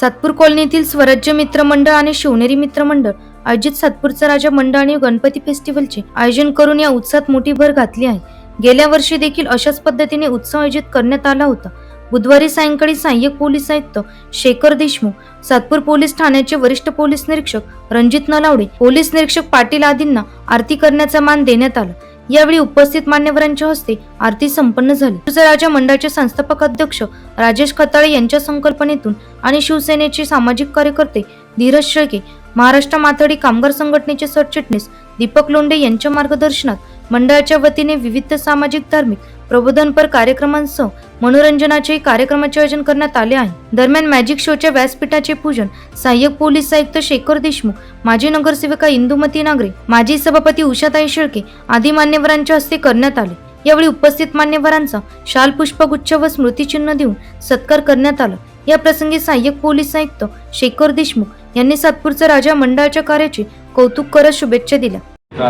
सातपूर कॉलनीतील स्वराज्य मित्र मंडळ आणि शिवनेरी मित्र मंडळ आयोजित सातपूरचा राजा मंडळ आणि गणपती फेस्टिवलचे आयोजन करून या उत्सवात मोठी भर घातली आहे. गेल्या वर्षी देखील अशाच पद्धतीने उत्सव आयोजित करण्यात आला होता. बुधवारी सायंकाळी सहाय्यक पोलीस आयुक्त शेखर देशमुख सातपूर पोलीस ठाण्याचे वरिष्ठ पोलीस निरीक्षक रणजित नलावडे पोलीस निरीक्षक पाटील आदींना आरती करण्याचा मान देण्यात आला. यावेळी उपस्थित मान्यवरांच्या हस्ते आरती संपन्न झाली. तुझं राजा मंडळाचे संस्थापक अध्यक्ष राजेश खताळे यांच्या संकल्पनेतून आणि शिवसेनेचे सामाजिक कार्यकर्ते धीरज शेळके महाराष्ट्र माथाडी कामगार संघटनेचे सरचिटणीस दीपक लोंढे यांच्या मार्गदर्शनात मंडळाच्या वतीने विविध सामाजिक धार्मिक प्रबोधनपर कार्यक्रमांसह मनोरंजनाचे कार्यक्रमाचे आयोजन करण्यात आले आहे. दरम्यान मॅजिक शोच्या व्यासपीठाचे पूजन सहाय्यक पोलीस आयुक्त शेखर देशमुख माजी नगरसेविका इंदुमती नागरे माजी सभापती उषाताई शेळके आदी मान्यवरांच्या हस्ते करण्यात आले. यावेळी उपस्थित मान्यवरांचा शाल पुष्पगुच्छ व स्मृतिचिन्ह देऊन सत्कार करण्यात आला. या प्रसंगी सहाय्यक पोलीस आयुक्त शेखर देशमुख यांनी सातपूरचा राजा मंडळाच्या कार्याचे कौतुक करत शुभेच्छा दिल्या.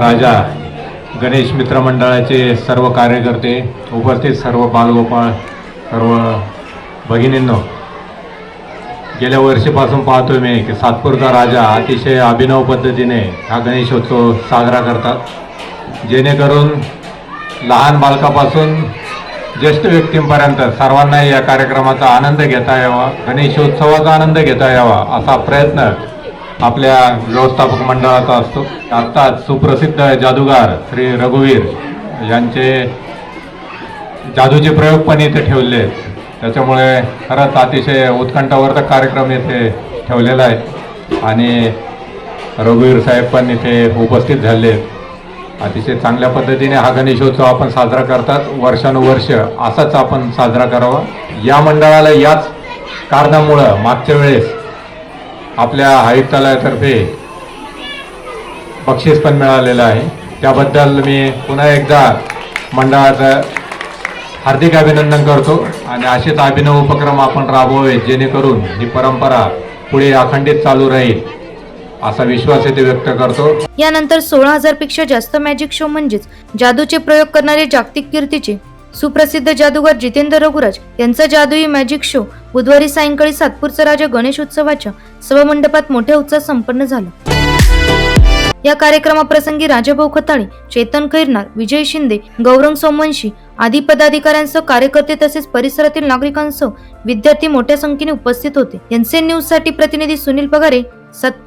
राजा गणेश मित्र मंडळाचे सर्व कार्यकर्ते उपस्थित सर्व बालगोपाळ सर्व भगिनींनो गेल्या वर्षीपासून पाहतोय मी की सातपूरचा राजा अतिशय अभिनव पद्धतीने हा गणेशोत्सव साजरा करतात. जेणेकरून लहान बालकापासून ज्येष्ठ व्यक्तींपर्यंत सर्वांना या कार्यक्रमाचा आनंद घेता यावा गणेशोत्सवाचा आनंद घेता यावा असा प्रयत्न आपल्या व्यवस्थापक मंडळाचा असतो. आत्ताच सुप्रसिद्ध जादूगार श्री रघुवीर यांचे जादूचे प्रयोग पण इथे ठेवले आहेत. त्याच्यामुळे खरंच अतिशय उत्कंठावर्धक कार्यक्रम इथे ठेवलेला आहे. आणि रघुवीर साहेब पण इथे उपस्थित झाले आहेत. अतिशय चांगल्या पद्धतीने हा गणेशोत्सव आपण साजरा करतात. वर्षानुवर्ष असाच आपण साजरा करावा. या मंडळाला याच कारणामुळं मागच्या वेळेस आपल्या आयुक्तालयातर्फे बक्षीस पण मिळालेलं आहे. त्याबद्दल मी पुन्हा एकदा मंडळाचं हार्दिक अभिनंदन करतो आणि असेच अभिनव उपक्रम आपण राबवावे जेणेकरून ही परंपरा पुढे अखंडित चालू राहील असा विश्वास येथे व्यक्त करतो. यानंतर सोळा हजारपेक्षा जास्त मॅजिक शो म्हणजेच जादूचे प्रयोग करणारे जागतिक कीर्तीचे सुप्रसिद्ध जादूगार जितेंद्र रघुराज यांचा जादुई मॅजिक शो बुधवारी सायंकाळी सातपूरचा राजा गणेश उत्सवाच्या सभामंडपात मोठ्या उत्साहात संपन्न झाला. या कार्यक्रमाप्रसंगी राजाभाऊ खताळे चेतन खैरनार विजय शिंदे गौरंग सोमवंशी आदी पदाधिकाऱ्यांसह कार्यकर्ते तसेच परिसरातील नागरिकांसह विद्यार्थी मोठ्या संख्येने उपस्थित होते. एनसीएन न्यूजसाठी प्रतिनिधी सुनील पगारे सातपूर.